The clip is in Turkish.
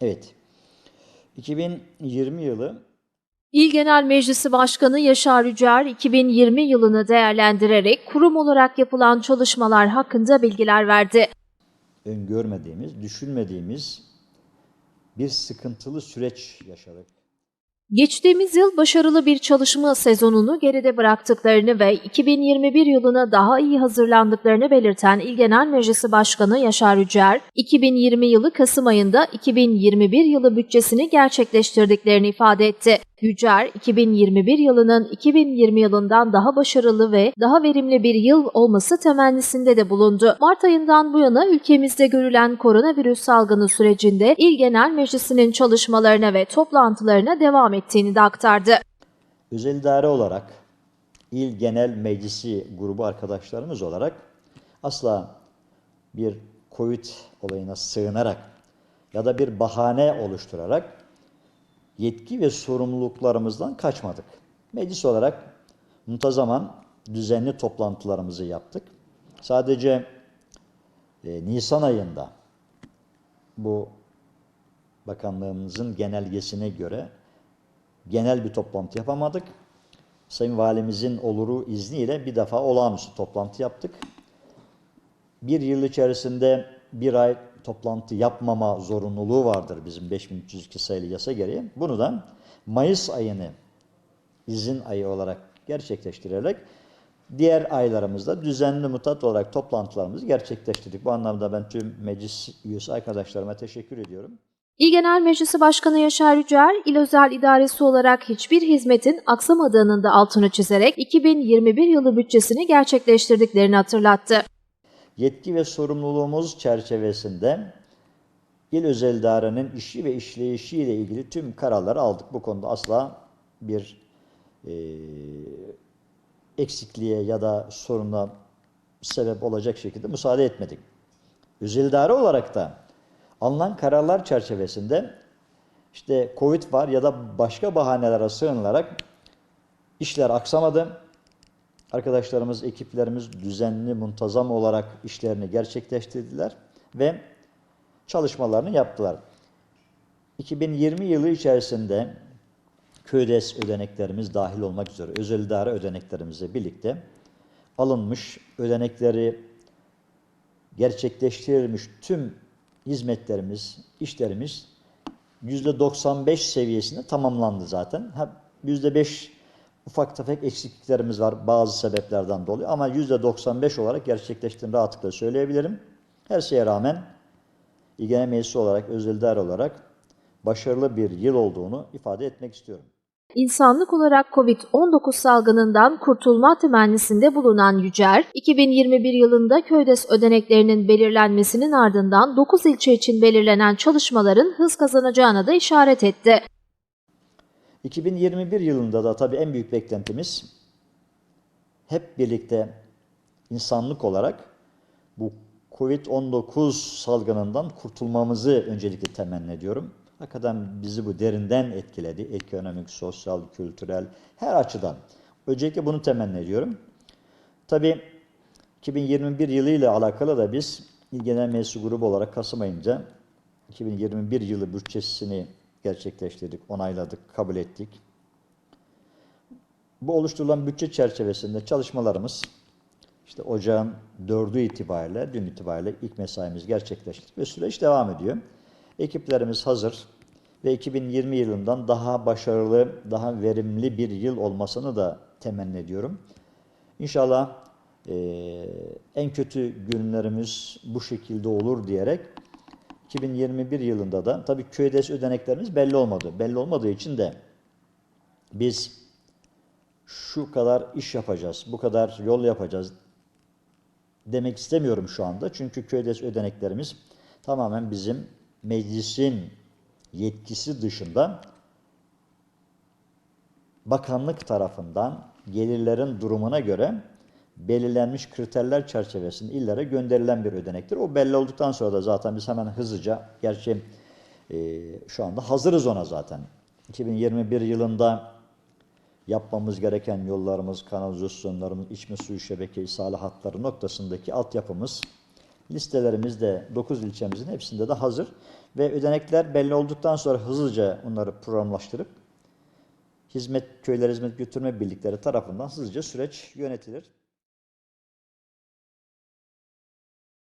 Evet. 2020 yılı İl Genel Meclisi Başkanı Yaşar Yücer, 2020 yılını değerlendirerek kurum olarak yapılan çalışmalar hakkında bilgiler verdi. öngörmediğimiz, düşünmediğimiz bir sıkıntılı süreç yaşadık. Geçtiğimiz yıl başarılı bir çalışma sezonunu geride bıraktıklarını ve 2021 yılına daha iyi hazırlandıklarını belirten İl Genel Meclisi Başkanı Yaşar Yücer, 2020 yılı Kasım ayında 2021 yılı bütçesini gerçekleştirdiklerini ifade etti. Yücer, 2021 yılının 2020 yılından daha başarılı ve daha verimli bir yıl olması temennisinde de bulundu. Mart ayından bu yana ülkemizde görülen koronavirüs salgını sürecinde İl Genel Meclisi'nin çalışmalarına ve toplantılarına devam ettiğini de aktardı. Özel idare olarak, İl Genel Meclisi grubu arkadaşlarımız olarak asla bir Covid olayına sığınarak ya da bir bahane oluşturarak yetki ve sorumluluklarımızdan kaçmadık. Meclis olarak muntazaman düzenli toplantılarımızı yaptık. Sadece e, Nisan ayında bu bakanlığımızın genelgesine göre genel bir toplantı yapamadık. Sayın Valimizin oluru izniyle bir defa olağanüstü toplantı yaptık. Bir yıl içerisinde bir ay toplantı yapmama zorunluluğu vardır bizim 5302 sayılı yasa gereği. Bunu da Mayıs ayını izin ayı olarak gerçekleştirerek diğer aylarımızda düzenli mutat olarak toplantılarımızı gerçekleştirdik. Bu anlamda ben tüm meclis üyesi arkadaşlarıma teşekkür ediyorum. İl Genel Meclisi Başkanı Yaşar Yücer, İl Özel İdaresi olarak hiçbir hizmetin aksamadığının da altını çizerek 2021 yılı bütçesini gerçekleştirdiklerini hatırlattı. Yetki ve sorumluluğumuz çerçevesinde il özel idarenin işi ve işleyişiyle ilgili tüm kararları aldık. Bu konuda asla bir e, eksikliğe ya da soruna sebep olacak şekilde müsaade etmedik. Özel idare olarak da alınan kararlar çerçevesinde işte Covid var ya da başka bahanelere sığınılarak işler aksamadı. Arkadaşlarımız, ekiplerimiz düzenli, muntazam olarak işlerini gerçekleştirdiler ve çalışmalarını yaptılar. 2020 yılı içerisinde KÖDES ödeneklerimiz dahil olmak üzere özel idare ödeneklerimizle birlikte alınmış ödenekleri gerçekleştirilmiş tüm hizmetlerimiz, işlerimiz %95 seviyesinde tamamlandı zaten. Ha, %5 ufak tefek eksikliklerimiz var bazı sebeplerden dolayı ama %95 olarak gerçekleştiğini rahatlıkla söyleyebilirim. Her şeye rağmen İGN meclisi olarak, özel idare olarak başarılı bir yıl olduğunu ifade etmek istiyorum. İnsanlık olarak COVID-19 salgınından kurtulma temennisinde bulunan Yücer, 2021 yılında köydes ödeneklerinin belirlenmesinin ardından 9 ilçe için belirlenen çalışmaların hız kazanacağına da işaret etti. 2021 yılında da tabii en büyük beklentimiz hep birlikte insanlık olarak bu Covid-19 salgınından kurtulmamızı öncelikle temenni ediyorum. Hakikaten bizi bu derinden etkiledi. Ekonomik, sosyal, kültürel her açıdan. Öncelikle bunu temenni ediyorum. Tabii 2021 yılı ile alakalı da biz İl Genel Meclisi grubu olarak Kasım ayında 2021 yılı bütçesini gerçekleştirdik, onayladık, kabul ettik. Bu oluşturulan bütçe çerçevesinde çalışmalarımız işte ocağın 4'ü itibariyle, dün itibariyle ilk mesaimiz gerçekleştik ve süreç devam ediyor. Ekiplerimiz hazır ve 2020 yılından daha başarılı, daha verimli bir yıl olmasını da temenni ediyorum. İnşallah eee, en kötü günlerimiz bu şekilde olur diyerek 2021 yılında da tabii köydes ödeneklerimiz belli olmadı. Belli olmadığı için de biz şu kadar iş yapacağız, bu kadar yol yapacağız demek istemiyorum şu anda. Çünkü köydes ödeneklerimiz tamamen bizim meclisin yetkisi dışında bakanlık tarafından gelirlerin durumuna göre belirlenmiş kriterler çerçevesinde illere gönderilen bir ödenektir. O belli olduktan sonra da zaten biz hemen hızlıca, gerçi e, şu anda hazırız ona zaten. 2021 yılında yapmamız gereken yollarımız, kanalizasyonlarımız, içme suyu şebeke isale hatları noktasındaki altyapımız, listelerimiz de 9 ilçemizin hepsinde de hazır. Ve ödenekler belli olduktan sonra hızlıca onları programlaştırıp hizmet köyler hizmet götürme birlikleri tarafından hızlıca süreç yönetilir.